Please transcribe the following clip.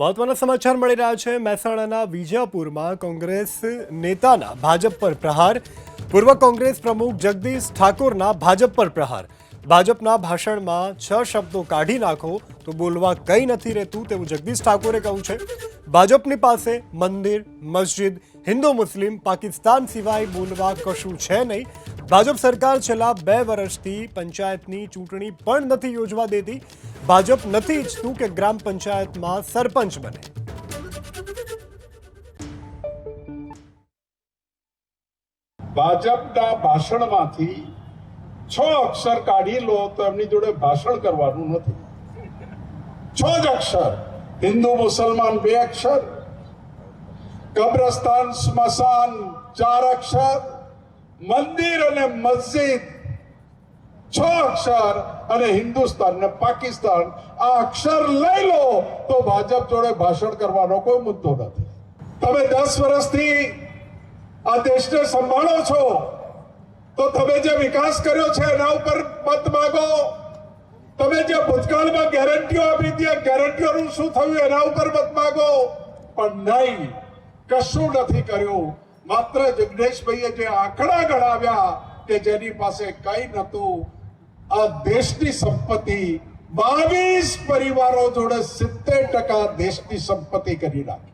મહત્વના સમાચાર મળી રહ્યા છે. મહેસાણાના વિજાપુરમાં કોંગ્રેસ નેતાના ભાજપ પર પ્રહાર. પૂર્વ કોંગ્રેસ પ્રમુખ જગદીશ ઠાકોરના ભાજપ પર પ્રહાર. ભાજપના ભાષણમાં છ શબ્દો કાઢી નાખો તો બોલવા કંઈ નથી રહેતું તેવું જગદીશ ઠાકોરે કહ્યું છે. ભાજપની પાસે મંદિર, મસ્જિદ, હિન્દુ, મુસ્લિમ, પાકિસ્તાન સિવાય બોલવા કશું છે નહીં. ભાજપ સરકાર છેલ્લા બે વર્ષથી પંચાયતની ચૂંટણી પણ નથી યોજવા દેતી. ભાજપ નથી ઈચ્છતું કે ગ્રામ પંચાયતમાં સરપંચ બને. ભાજપના ભાષણમાંથી છ અક્ષર કાઢી લો તો એમની જોડે ભાષણ કરવાનું નથી. છ જ અક્ષર. હિન્દુ, મુસલમાન બે અક્ષર. કબ્રસ્તાન, સ્મશાન ચાર અક્ષર. મંદિર અને મસ્જિદ, છ અક્ષર અને હિન્દુસ્તાન ને પાકિસ્તાન, આ અક્ષર લઈ લો તો ભાજપ જોડે ભાષણ કરવાનો કોઈ મુદ્દો નથી. તમે દસ વર્ષથી આ દેશને સંભાળો છો, તો તમે જે વિકાસ કર્યો છે એના ઉપર મત માગો. તમે જે ભૂતકાળમાં ગેરંટીઓ આપી હતી ગેરંટીઓનું શું થયું એના ઉપર મત માંગો. પણ નહીં, કશું નથી કર્યું. માત્ર જગદીશભાઈએ જે આંકડા ગણાવ્યા કે જેની પાસે કઈ નતું આ દેશની સંપત્તિ બાવીસ પરિવારો જોડે સિત્તેર ટકા દેશની સંપત્તિ કરી નાખી.